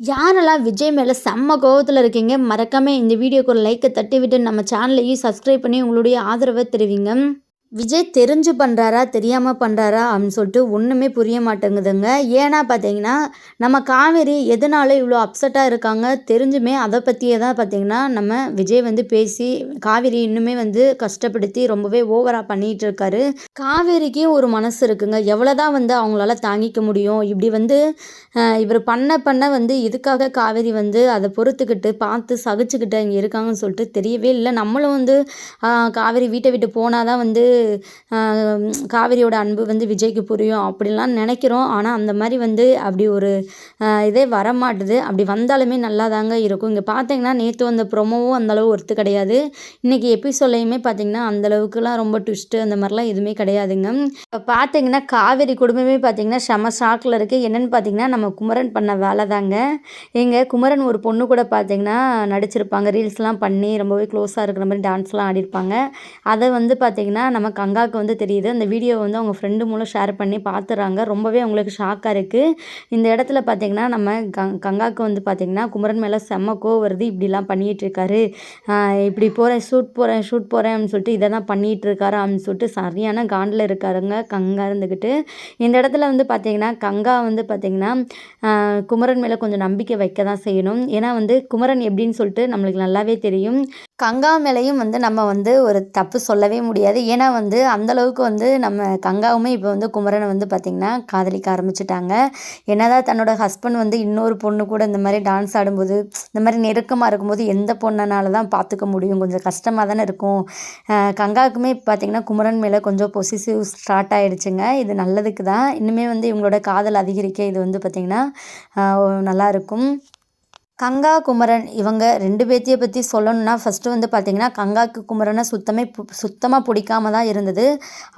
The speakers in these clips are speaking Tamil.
யாரெல்லாம் விஜய் மேலே செம்ம கோபத்தில் இருக்கீங்க மறக்காமல் இந்த வீடியோக்கு ஒரு லைக்கை தட்டி விட்டு நம்ம சேனலையும் சப்ஸ்கிரைப் பண்ணி உங்களுடைய ஆதரவை தெரிவிங்க. விஜய் தெரிஞ்சு பண்ணுறாரா தெரியாமல் பண்ணுறாரா அப்படின்னு சொல்லிட்டு ஒன்றுமே புரிய மாட்டேங்குதுங்க. ஏன்னா பார்த்தீங்கன்னா நம்ம காவேரி எதனால இவ்வளோ அப்செட்டாக இருக்காங்க தெரிஞ்சுமே அதை பற்றியே தான் பார்த்தீங்கன்னா நம்ம விஜய் வந்து பேசி காவேரி இன்னுமே வந்து கஷ்டப்படுத்தி ரொம்பவே ஓவராக பண்ணிகிட்டு இருக்காரு. காவேரிக்கே ஒரு மனசு இருக்குங்க. எவ்வளோதான் வந்து அவங்களால தாங்கிக்க முடியும். இப்படி வந்து இவர் பண்ண பண்ண வந்து இதுக்காக காவேரி வந்து அதை பொறுத்துக்கிட்டு பார்த்து சகிச்சுக்கிட்டு இங்கே இருக்காங்கன்னு சொல்லிட்டு தெரியவே இல்லை. நம்மளும் வந்து காவேரி வீட்டை விட்டு போனால் தான் வந்து காவிரியோட அன்பு வந்து விஜய்க்கு புரியும் அப்படிலாம் நினைக்கிறோம். ஆனால் அந்த மாதிரி வந்து அப்படி ஒரு இதே வரமாட்டுது. அப்படி வந்தாலுமே நல்லா தாங்க இருக்கும். இங்கே பார்த்தீங்கன்னா நேற்று வந்த ப்ரொமோவும் அந்தளவு ஒர்த்து கிடையாது. இன்றைக்கி எபிசோட்லையுமே பார்த்தீங்கன்னா அந்தளவுக்குலாம் ரொம்ப ட்விஸ்ட்டு அந்த மாதிரிலாம் எதுவுமே கிடையாதுங்க. இப்போ பார்த்தீங்கன்னா காவேரி குடும்பமே பார்த்தீங்கன்னா செம ஷாக்கில் இருக்குது என்னென்னு பார்த்தீங்கன்னா நம்ம குமரன் பண்ண வேலை தாங்க எங்கள் குமரன் ஒரு பொண்ணு கூட பார்த்தீங்கன்னா நடிச்சிருப்பாங்க. ரீல்ஸ்லாம் பண்ணி ரொம்பவே க்ளோஸாக இருக்கிற மாதிரி டான்ஸ்லாம் ஆடிருப்பாங்க. அதை வந்து பார்த்திங்கன்னா நம்ம கங்காவுக்கு வந்து தெரியுது. அந்த வீடியோ வந்து அவங்க ஃப்ரெண்டு மூலம் ஷேர் பண்ணி பார்த்துறாங்க ரொம்பவே அவங்களுக்கு ஷாக்காக இருக்குது இந்த இடத்துல பார்த்திங்கன்னா நம்ம கங் கங்காவுக்கு வந்து பார்த்திங்கன்னா குமரன் மேலே செம்ம கோ வருது. இப்படிலாம் பண்ணிகிட்ருக்காரு இப்படி போகிறேன் ஷூட் போகிறேன் ஷூட் போகிறேன் அப்படின்னு சொல்லிட்டு இதை தான் பண்ணிகிட்ருக்காரு அப்படின்னு சொல்லிட்டு சரியான காண்டில் இருக்காருங்க கங்கா இருந்துக்கிட்டு இந்த இடத்துல வந்து பார்த்திங்கன்னா கங்கா வந்து பார்த்திங்கன்னா குமரன் மேலே கொஞ்சம் நம்பிக்கை வைக்க தான் செய்யணும். ஏன்னா வந்து குமரன் எப்படின்னு சொல்லிட்டு நம்மளுக்கு நல்லாவே தெரியும். கங்கா மேலேயும் வந்து நம்ம வந்து ஒரு தப்பு சொல்லவே முடியாது. ஏன்னா வந்து அந்தளவுக்கு வந்து நம்ம கங்காவுமே இப்போ வந்து குமரனை வந்து பார்த்திங்கன்னா காதலிக்க ஆரம்பிச்சிட்டாங்க. என்னதான் தன்னோட ஹஸ்பண்ட் வந்து இன்னொரு பொண்ணு கூட இந்த மாதிரி டான்ஸ் ஆடும்போது இந்த மாதிரி நெருக்கமாக இருக்கும்போது எந்த பொண்ணனால தான் பார்த்துக்க முடியும்? கொஞ்சம் கஷ்டமாக தானே இருக்கும். கங்காவுக்குமே இப்போ பார்த்திங்கன்னா குமரன் மேலே கொஞ்சம் பொசிசிவ் ஸ்டார்ட் ஆகிடுச்சுங்க இது நல்லதுக்கு தான். இன்னுமே வந்து இவங்களோட காதல் அதிகரிக்க இது வந்து பார்த்திங்கன்னா நல்லாயிருக்கும் கங்கா குமரன் இவங்க ரெண்டு பேர்த்தியை பற்றி சொல்லணும்னா ஃபஸ்ட்டு வந்து பார்த்திங்கன்னா கங்காக்கு குமரனை சுத்தமே சுத்தமாக பிடிக்காம தான் இருந்தது.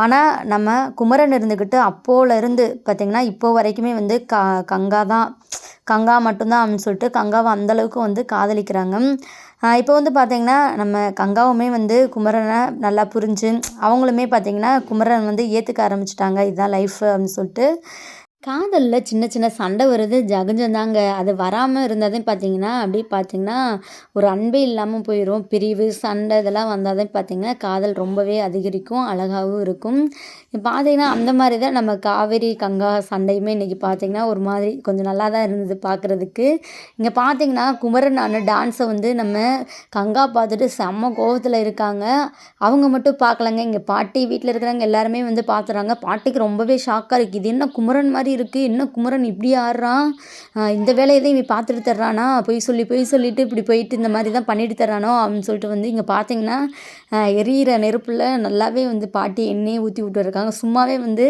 ஆனால் நம்ம குமரன் இருந்துக்கிட்டு அப்போலேருந்து பார்த்திங்கன்னா இப்போ வரைக்குமே வந்து க கங்கா தான். கங்கா மட்டும்தான் அப்படின்னு சொல்லிட்டு கங்காவை அந்தளவுக்கு வந்து காதலிக்கிறாங்க. இப்போ வந்து பார்த்திங்கன்னா நம்ம கங்காவுமே வந்து குமரனை நல்லா புரிஞ்சு அவங்களுமே பார்த்திங்கன்னா குமரன் வந்து ஏற்றுக்க ஆரம்பிச்சிட்டாங்க. இதுதான் லைஃப் அப்படின்னு சொல்லிட்டு. காதலில் சின்ன சின்ன சண்டை வருது ஜகஜந்தாங்க அது வராமல் இருந்ததே பார்த்தீங்கன்னா அப்படி பார்த்தீங்கன்னா ஒரு அன்பே இல்லாமல் போயிடும் பிரிவு சண்டை இதெல்லாம் வந்தால் பார்த்தீங்கன்னா காதல் ரொம்பவே அதிகரிக்கும் அழகாகவும் இருக்கும். இப்போ பார்த்தீங்கன்னா அந்த மாதிரி தான் நம்ம காவேரி கங்கா சண்டையுமே இன்றைக்கி பார்த்தீங்கன்னா ஒரு மாதிரி கொஞ்சம் நல்லா தான் இருந்தது பார்க்குறதுக்கு இங்கே பார்த்தீங்கன்னா குமரன் அண்ணன் டான்ஸை வந்து நம்ம கங்கா பார்த்துட்டு செம்ம கோபத்தில் இருக்காங்க. அவங்க மட்டும் பார்க்கலங்க இங்கே பாட்டி வீட்டில் இருக்கிறவங்க எல்லாருமே வந்து பார்த்துறாங்க பாட்டிக்கு ரொம்பவே ஷாக்காக இருக்குது இது என்ன குமரன் மாதிரி மாதிரி இருக்குது என்ன குமரன் இப்படி ஆடுறான்? இந்த வேலையை தான் இவன் பார்த்துட்டு தர்றானா? பொய் சொல்லி பொய் சொல்லிட்டு இப்படி போயிட்டு இந்த மாதிரி தான் பண்ணிட்டு தர்றானோ? அப்படின்னு சொல்லிட்டு வந்து இங்கே பார்த்தீங்கன்னா எரியிற நெருப்பில் நல்லாவே வந்து பாட்டி எண்ணெயை ஊற்றி விட்டு இருக்காங்க. சும்மாவே வந்து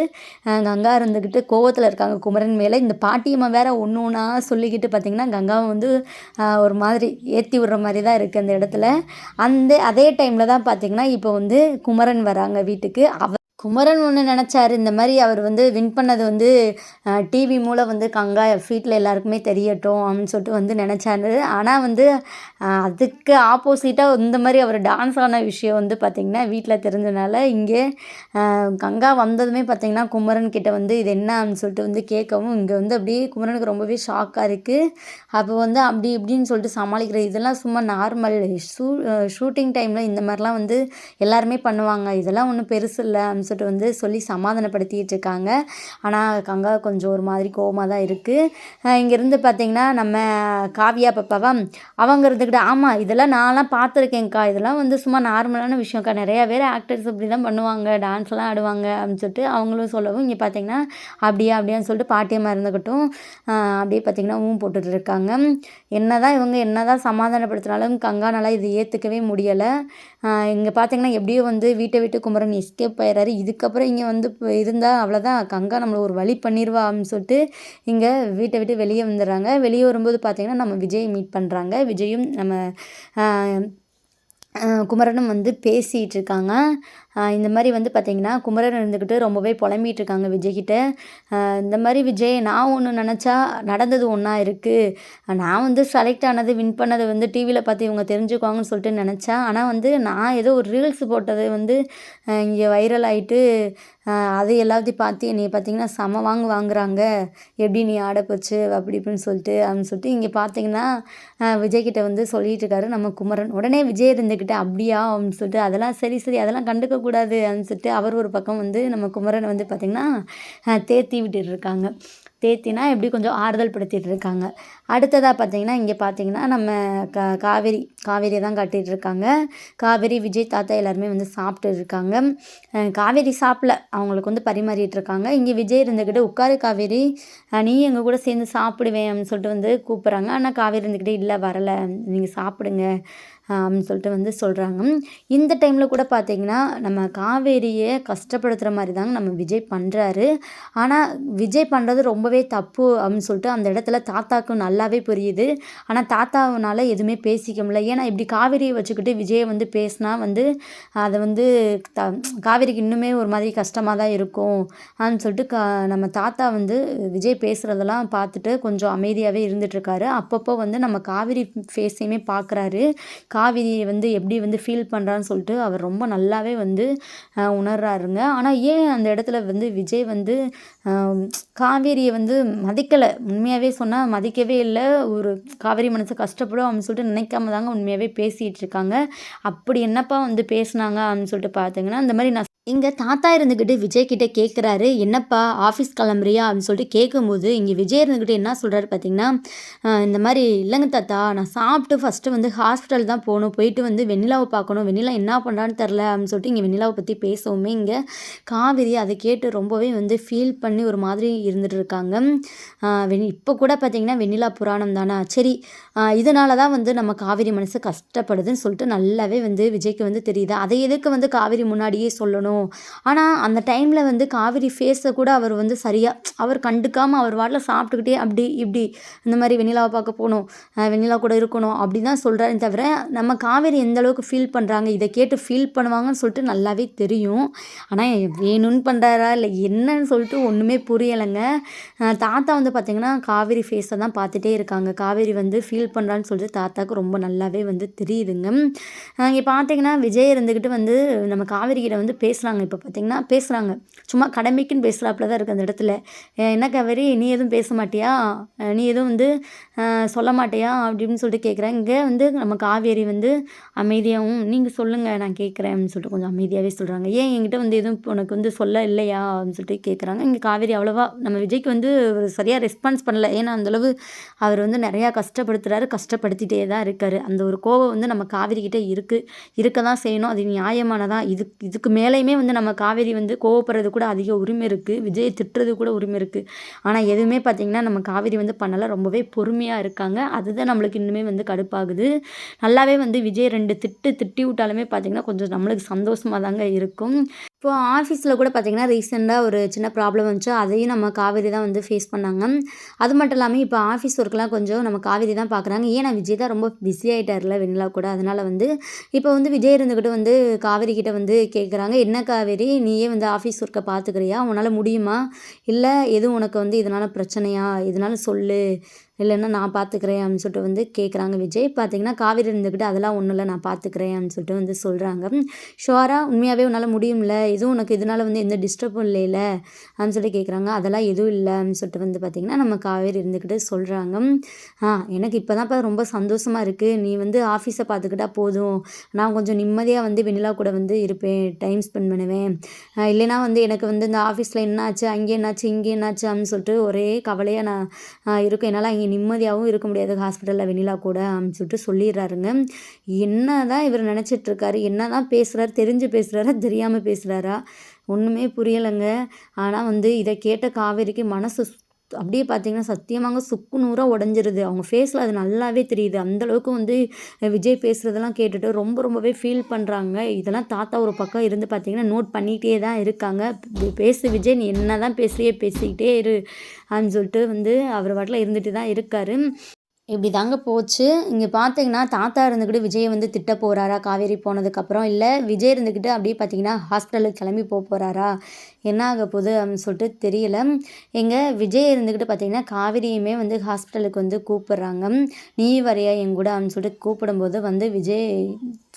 கங்கா இருந்துக்கிட்டு கோவத்தில் இருக்காங்க குமரன் மேலே. இந்த பாட்டியம்மா வேற ஒன்று ஒன்றா சொல்லிக்கிட்டு பார்த்திங்கன்னா கங்காவை வந்து ஒரு மாதிரி ஏற்றி விடுற மாதிரி தான் இருக்குது அந்த இடத்துல. அந்த அதே டைமில் தான் பார்த்திங்கன்னா இப்போ வந்து குமரன் வராங்க வீட்டுக்கு. அவ குமரன் ஒன்று நினச்சாரு. இந்த மாதிரி அவர் வந்து வின் பண்ணது வந்து டிவி மூலம் வந்து கங்கா ஃபீட்டில் எல்லாருக்குமே தெரியட்டும் அப்படின்னு சொல்லிட்டு வந்து நினச்சாரு. ஆனால் வந்து அதுக்கு ஆப்போசிட்டாக இந்த மாதிரி அவர் டான்ஸ் ஆன விஷயம் வந்து பார்த்திங்கன்னா வீட்டில் தெரிஞ்சனால இங்கே கங்கா வந்ததுமே பார்த்திங்கன்னா குமரன் கிட்ட வந்து இது என்ன அப்படின்னு சொல்லிட்டு வந்து கேட்கவும் இங்கே வந்து அப்படியே குமரனுக்கு ரொம்பவே ஷாக்காக இருக்குது அப்போ வந்து அப்படி இப்படின்னு சொல்லிட்டு சமாளிக்கிற இதெல்லாம் சும்மா நார்மல் ஷூ ஷூட்டிங் டைமில் இந்த மாதிரிலாம் வந்து எல்லாருமே பண்ணுவாங்க. இதெல்லாம் ஒன்றும் பெருசு இல்லை சொல்லிட்டு வந்து சொல்லி சமாதானப்படுத்திகிட்டு இருக்காங்க ஆனால் கங்கா கொஞ்சம் ஒரு மாதிரி கோவமாக தான் இருக்குது இங்கேருந்து பார்த்திங்கன்னா நம்ம காவியா பாப்பாவா? அவங்க இருந்துக்கிட்ட ஆமாம் இதெல்லாம் நான்லாம் பார்த்துருக்கேன்க்கா இதெல்லாம் வந்து சும்மா நார்மலான விஷயம்க்கா. நிறையா பேர் ஆக்டர்ஸ் இப்படி தான் பண்ணுவாங்க டான்ஸ்லாம் ஆடுவாங்க அப்படின்னு சொல்லிட்டு அவங்களும் சொல்லவும் இங்கே பார்த்திங்கன்னா அப்படியா அப்படியான்னு சொல்லிட்டு பாட்டியமாக இருந்துக்கிட்டும் அப்படியே பார்த்திங்கன்னா ஊம் போட்டுட்டு இருக்காங்க என்ன தான் இவங்க என்ன தான் சமாதானப்படுத்தினாலும் கங்கானால் இது ஏற்றுக்கவே முடியலை. இங்கே பார்த்திங்கன்னா எப்படியோ வந்து வீட்டை விட்டு குமரன் எஸ்கேப் ஆயிடுறாரு இதுக்கப்புறம் இங்கே வந்து இப்போ இருந்தால் அவ்வளோதான் கங்கா நம்மளை ஒரு வழி பண்ணிடுவா அப்படின்னு சொல்லிட்டு இங்கே வீட்டை விட்டு வெளியே வந்துடுறாங்க. வெளியே வரும்போது பார்த்திங்கன்னா நம்ம விஜய் மீட் பண்ணுறாங்க விஜயும் நம்ம குமரனும் வந்து பேசிகிட்டு இருக்காங்க. இந்த மாதிரி வந்து பார்த்திங்கன்னா குமரன் இருந்துக்கிட்டு ரொம்பவே புலம்பிகிட்டு இருக்காங்க விஜய்கிட்ட இந்த மாதிரி விஜய் நான் ஒன்று நினச்சா நடந்தது ஒன்றா இருக்குது நான் வந்து செலக்ட் ஆனது வின் பண்ணது வந்து டிவியில் பார்த்து இவங்க தெரிஞ்சுக்குவாங்கன்னு சொல்லிட்டு நினச்சேன் ஆனால் வந்து நான் ஏதோ ஒரு ரீல்ஸ் போட்டது வந்து இங்கே வைரல் ஆகிட்டு அதை எல்லாத்தையும் பார்த்து என்னை பார்த்தீங்கன்னா செம வாங்கு வாங்குறாங்க. எப்படி நீ ஆட போச்சு அப்படி இப்படின்னு சொல்லிட்டு அப்படின்னு சொல்லிட்டு இங்கே பார்த்தீங்கன்னா விஜய்கிட்ட வந்து சொல்லிட்டு இருக்காரு நம்ம குமரன். உடனே விஜய் இருந்துக்கிட்டு அப்படியா? அப்படின்னு சொல்லிட்டு அதெல்லாம் சரி சரி அதெல்லாம் கண்டுக்க கூடாது அப்படின்னு சொல்லிட்டு அவர் ஒரு பக்கம் வந்து நம்ம குமரனை வந்து பார்த்திங்கன்னா தேத்தி விட்டுட்டு இருக்காங்க. தேத்தினா எப்படி கொஞ்சம் ஆறுதல் படுத்திட்டு இருக்காங்க. அடுத்ததாக பார்த்தீங்கன்னா இங்கே பார்த்தீங்கன்னா நம்ம க காவேரி காவேரியை தான் கட்டிகிட்டு இருக்காங்க காவேரி விஜய் தாத்தா எல்லாருமே வந்து சாப்பிட்டு இருக்காங்க காவேரி சாப்பிடல. அவங்களுக்கு வந்து பரிமாறிட்டு இருக்காங்க இங்கே விஜய் இருந்துக்கிட்டு உட்காரு காவேரி. நீ எங்கள் கூட சேர்ந்து சாப்பிடுவேன் அப்படின்னு சொல்லிட்டு வந்து கூப்பிட்றாங்க. ஆனால் காவேரி இருந்துக்கிட்டே இல்லை வரலை. நீங்கள் சாப்பிடுங்க. அப்படின்னு சொல்லிட்டு வந்து சொல்கிறாங்க இந்த டைமில் கூட பார்த்தீங்கன்னா நம்ம காவேரியை கஷ்டப்படுத்துகிற மாதிரி தாங்க நம்ம விஜய் பண்ணுறாரு ஆனால் விஜய் பண்ணுறது ரொம்பவே தப்பு அப்படின்னு சொல்லிட்டு அந்த இடத்துல தாத்தாவுக்கு நல்லாவே புரியுது. ஆனால் தாத்தாவனால் எதுவுமே பேசிக்க முடியல. ஏன்னா இப்படி காவேரியை வச்சுக்கிட்டு விஜயை வந்து பேசினா வந்து அதை வந்து த காவேரிக்கு இன்னுமே ஒரு மாதிரி கஷ்டமாக தான் இருக்கும். அப்படின்னு சொல்லிட்டு கா நம்ம தாத்தா வந்து விஜய் பேசுகிறதெல்லாம் பார்த்துட்டு கொஞ்சம் அமைதியாகவே இருந்துகிட்ருக்காரு அப்பப்போ வந்து நம்ம காவேரி ஃபேஸையுமே பார்க்குறாரு. காவிரியை வந்து எப்படி வந்து ஃபீல் பண்ணுறான்னு சொல்லிட்டு அவர் ரொம்ப நல்லாவே வந்து உணர்றாருங்க. ஆனால் ஏன் அந்த இடத்துல வந்து விஜய் வந்து காவேரியை வந்து மதிக்கலை? உண்மையாகவே சொன்னால் மதிக்கவே இல்லை. ஒரு காவேரி மனசு கஷ்டப்படும் அப்படின்னு சொல்லிட்டு நினைக்காம தாங்க உண்மையாகவே பேசிகிட்டு இருக்காங்க. அப்படி என்னப்பா வந்து பேசுனாங்க அப்படின்னு சொல்லிட்டு பார்த்தீங்கன்னா இந்த மாதிரி நான் இங்கே தாத்தா இருந்துக்கிட்டு விஜய் கிட்டே கேட்குறாரு என்னப்பா ஆஃபீஸ் கிளம்புறியா? அப்படின்னு சொல்லிட்டு கேட்கும்போது இங்கே விஜய் இருந்துக்கிட்டு என்ன சொல்கிறாரு பார்த்தீங்கன்னா இந்த மாதிரி இல்லைங்க தாத்தா நான் சாப்பிட்டு ஃபஸ்ட்டு வந்து ஹாஸ்பிட்டல் தான் போகணும் போயிட்டு வந்து வெண்ணிலாவை பார்க்கணும். வெண்ணிலா என்ன பண்ணுறான்னு தெரில அப்படின்னு சொல்லிட்டு இங்கே வெண்ணிலாவை பற்றி பேசவுமே இங்கே காவிரி அதை கேட்டு ரொம்பவே வந்து ஃபீல் பண்ணி ஒரு மாதிரி இருந்துட்டு இருக்காங்க. வெண் இப்போ கூட பார்த்தீங்கன்னா வெண்ணிலா புராணம் தானா? சரி இதனால தான் வந்து நம்ம காவிரி மனசு கஷ்டப்படுதுன்னு சொல்லிட்டு நல்லாவே வந்து விஜய்க்கு வந்து தெரியுது. அதை எதுக்கு வந்து காவிரி முன்னாடியே சொல்லணும்? ஆனால் அந்த டைமில் வந்து காவிரி ஃபேஸை கூட அவர் வந்து சரியாக அவர் கண்டுக்காமல் அவர் வாட்டில் சாப்பிட்டுக்கிட்டே அப்படி இப்படி இந்த மாதிரி வெண்ணிலாவை பார்க்க போகணும் வெண்ணிலா கூட இருக்கணும் அப்படி தான் சொல்கிறாரே தவிர நம்ம காவேரி எந்த அளவுக்கு ஃபீல் பண்ணுறாங்க இதை கேட்டு ஃபீல் பண்ணுவாங்கன்னு சொல்லிட்டு நல்லாவே தெரியும். ஆனால் வேணும்னு பண்ணுறாரா இல்லை என்னன்னு சொல்லிட்டு ஒன்றுமே புரியலைங்க. தாத்தா வந்து பார்த்திங்கன்னா காவேரி ஃபேஸை தான் பார்த்துட்டே இருக்காங்க. காவேரி வந்து ஃபீல் பண்ணுறான்னு சொல்லிட்டு தாத்தாவுக்கு ரொம்ப நல்லாவே வந்து தெரியுதுங்க. இங்கே பார்த்தீங்கன்னா விஜய் இருந்துக்கிட்டு வந்து நம்ம காவேரி கிட்ட வந்து பேசுகிறாங்க இப்போ பார்த்தீங்கன்னா பேசுகிறாங்க சும்மா கடமைக்குன்னு பேசுகிறாப்புல தான் இருக்குது அந்த இடத்துல. என்ன காவேரி? நீ எதுவும் பேச மாட்டியா? நீ எதுவும் வந்து சொல்ல மாட்டியா? அப்படின்னு சொல்லிட்டு கேட்குறேன் இங்கே வந்து நம்ம காவேரி வந்து அமைதியாகவும் நீங்கள் சொல்லுங்கள் நான் கேட்குறேன் அப்படின்னு சொல்லிட்டு கொஞ்சம் அமைதியாகவே சொல்கிறாங்க ஏன் என்கிட்ட வந்து எதுவும் உனக்கு வந்து சொல்ல இல்லையா? அப்படின்னு சொல்லிட்டு கேட்குறாங்க இங்கே காவேரி அவ்வளோவா நம்ம விஜய்க்கு வந்து சரியாக ரெஸ்பான்ஸ் பண்ணல. ஏன்னா அந்தளவு அவர் வந்து நிறையா கஷ்டப்படுத்துகிறாரு கஷ்டப்படுத்திட்டே தான் இருக்கார். அந்த ஒரு கோபம் வந்து நம்ம காவேரி இருக்குது இருக்க. தான் செய்யணும். அது நியாயமானதான் இது இதுக்கு மேலேயுமே வந்து நம்ம காவேரி வந்து கோவப்படுறது கூட அதிக உரிமை இருக்குது விஜய் திட்டுறது கூட உரிமை இருக்குது ஆனால் எதுவுமே பார்த்திங்கன்னா நம்ம காவேரி வந்து பண்ணலாம் ரொம்பவே பொறுமையாக இருக்காங்க. அதுதான் நம்மளுக்கு இன்னுமே வந்து கடுப்பாகுது. நல்லாவே வந்து விஜய் ரெண்டு திட்டு திட்டி விட்டாலுமே பார்த்திங்கன்னா கொஞ்சம் நம்மளுக்கு சந்தோஷமாக தாங்க இருக்கும். இப்போ ஆஃபீஸில் கூட பார்த்திங்கன்னா ரீசெண்டாக ஒரு சின்ன ப்ராப்ளம் வந்துச்சு. அதையும் நம்ம காவேரி தான் வந்து ஃபேஸ் பண்ணாங்க. அது மட்டும் இல்லாமல் இப்போ ஆஃபீஸ் ஒர்க்லாம் கொஞ்சம் நம்ம காவேரி தான் பார்க்குறாங்க ஏன்னா விஜய் தான் ரொம்ப பிஸி ஆகிட்டார்ல வெண்ணிலா கூட. அதனால் வந்து இப்போ வந்து விஜய் இருந்துக்கிட்டு வந்து காவேரி கிட்ட வந்து கேட்குறாங்க என்ன காவேரி நீயே வந்து ஆஃபீஸ் ஒர்க்கை பார்த்துக்கிறியா உன்னால் முடியுமா? இல்லை எதுவும் உனக்கு வந்து இதனால் பிரச்சனையா? இதனால் சொல்லு. இல்லைன்னா நான் பார்த்துக்கிறேன் அப்படின்னு சொல்லிட்டு வந்து கேட்குறாங்க விஜய். பார்த்தீங்கன்னா காவேரி இருந்துக்கிட்டு அதெல்லாம் ஒன்றும் இல்லை நான் பார்த்துக்கிறேன் அப்படின்னு சொல்லிட்டு வந்து சொல்கிறாங்க ஷுவராக உண்மையாகவே உன்னால் முடியும்ல? எதுவும் உனக்கு இதனால் வந்து எந்த டிஸ்டர்பும் இல்லைல்ல அப்படின்னு சொல்லிட்டு கேட்குறாங்க அதெல்லாம் எதுவும் இல்லை அப்படின்னு சொல்லிட்டு வந்து பார்த்திங்கன்னா நம்ம காவேரி இருந்துக்கிட்டு சொல்கிறாங்க ஆ எனக்கு இப்போ தான் ரொம்ப சந்தோஷமாக இருக்குது நீ வந்து ஆஃபீஸை பார்த்துக்கிட்டா போதும். நான் கொஞ்சம் நிம்மதியாக வந்து வெண்ணிலா கூட வந்து இருப்பேன் டைம் ஸ்பெண்ட் பண்ணுவேன். இல்லைனா இல்லைன்னா வந்து எனக்கு வந்து இந்த ஆஃபீஸில் என்னாச்சு அங்கே என்னாச்சு இங்கே என்னாச்சு அப்படின்னு சொல்லிட்டு ஒரே கவலையாக நான் இருக்கும் என்னால் அங்கே நிம்மதியாகவும் இருக்க முடியாது. ஹாஸ்பிட்டலில் வெண்ணிலா கூட அப்படின்னு சொல்லிட்டு சொல்லிடுறாருங்க. என்ன தான் இவர் நினச்சிட்ருக்காரு என்ன தான் பேசுகிறாரு தெரிஞ்சு பேசுகிறாரா தெரியாமல் பேசுகிறாரா ஒன்றுமே புரியலைங்க. ஆனால் வந்து இதை கேட்ட காவேரிக்கு மனசு அப்படியே பார்த்தீங்கன்னா சத்தியமாக சுக்கு நூறாக உடஞ்சிருது. அவங்க ஃபேஸில் அது நல்லாவே தெரியுது. அந்தளவுக்கு வந்து விஜய் பேசுகிறதெல்லாம் கேட்டுட்டு ரொம்ப ரொம்பவே ஃபீல் பண்ணுறாங்க இதெல்லாம் தாத்தா ஒரு பக்கம் இருந்து பார்த்தீங்கன்னா நோட் பண்ணிகிட்டே தான் இருக்காங்க. பேசு விஜய் நீ என்ன தான் பேசுகிறியே பேசிக்கிட்டே இரு அப்படின்னு சொல்லிட்டு வந்து அவர் வாட்டில் இருந்துட்டு தான் இருக்காரு. இப்படி தாங்க போச்சு. இங்கே பார்த்தீங்கன்னா தாத்தா இருந்துக்கிட்டு விஜயை வந்து திட்ட போகிறாரா காவேரி போனதுக்கப்புறம் இல்லை விஜய் இருந்துக்கிட்டு அப்படியே பார்த்தீங்கன்னா ஹாஸ்பிட்டலுக்கு கிளம்பி போக போகிறாரா என்ன ஆக போகுது அப்படின்னு சொல்லிட்டு தெரியல. எங்கள் விஜய் இருந்துக்கிட்டு பார்த்தீங்கன்னா காவிரியுமே வந்து ஹாஸ்பிட்டலுக்கு வந்து கூப்பிட்றாங்க. நீ வரையா என் கூட அப்படின்னு சொல்லிட்டு கூப்பிடும்போது வந்து விஜய்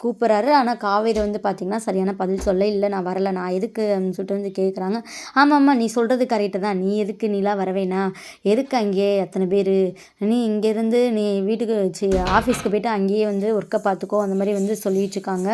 கூப்பிட்றாரு. ஆனால் காவேரி வந்து பார்த்திங்கன்னா சரியான பதில் சொல்ல இல்லை. நான் வரலை. நான் எதுக்கு அப்படின்னு சொல்லிட்டு வந்து கேட்குறாங்க ஆமாம் ஆமாம் நீ சொல்கிறது கரெக்டு தான். நீ எதுக்கு நீலாம் வரவேணா எதுக்கு அங்கேயே அத்தனை பேர்? நீ இங்கேருந்து நீ வீட்டுக்கு சி ஆஃபீஸ்க்கு போய்ட்டு அங்கேயே வந்து ஒர்க்கை பார்த்துக்கோ அந்த மாதிரி வந்து சொல்லிட்டுருக்காங்க